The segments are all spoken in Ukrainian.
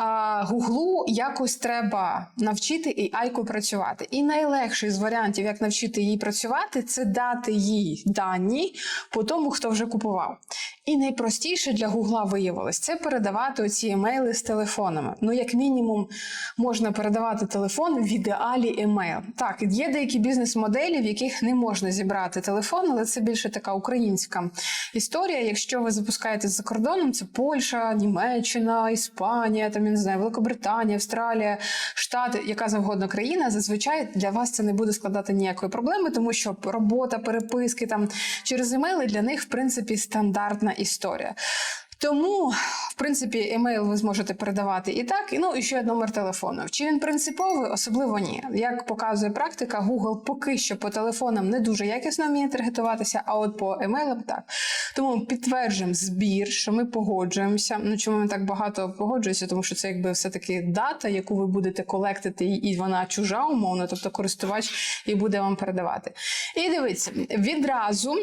uh, Гуглу якось треба навчити AI-ку працювати. І найлегший з варіантів, як навчити їй працювати, це дати їй дані по тому, хто вже купував. І найпростіше для Гугла виявилось це передавати оці емейли з телефонами. Ну, як мінімум, можна передавати телефон в ідеалі емейл. Так, є деякі бізнес-моделі, в яких не можна зібрати телефон, але це більше така українська історія. Якщо ви запускаєте за кордоном, це Польща, Німеччина, Іспанія, там я не знаю, Великобританія, Австралія, Штати, яка завгодно країна. Зазвичай для вас це не буде складати ніякої проблеми, тому що робота, переписки там через емейли для них в принципі стандартна історія. Тому, принципі, емейл ви зможете передавати і так, і ну і ще номер телефону. Чи він принциповий? Особливо ні. Як показує практика, Google поки що по телефонам не дуже якісно вміє таргетуватися, а от по емейлам так. Тому підтверджуємо збір, що ми погоджуємося. Ну чому ми так багато погоджуємося? Тому що це якби все-таки дата, яку ви будете колектити, і вона чужа, умовно, тобто користувач і буде вам передавати. І дивіться, відразу.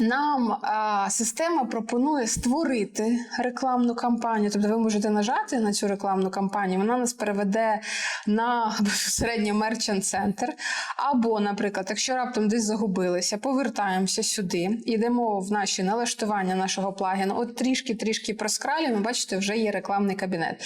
Нам а, система пропонує створити рекламну кампанію. Тобто ви можете нажати на цю рекламну кампанію, вона нас переведе на безпосередньо мерчант центр. Або, наприклад, якщо раптом десь загубилися, повертаємося сюди, йдемо в наші налаштування нашого плагіну. От трішки-трішки проскралюємо, бачите, вже є рекламний кабінет.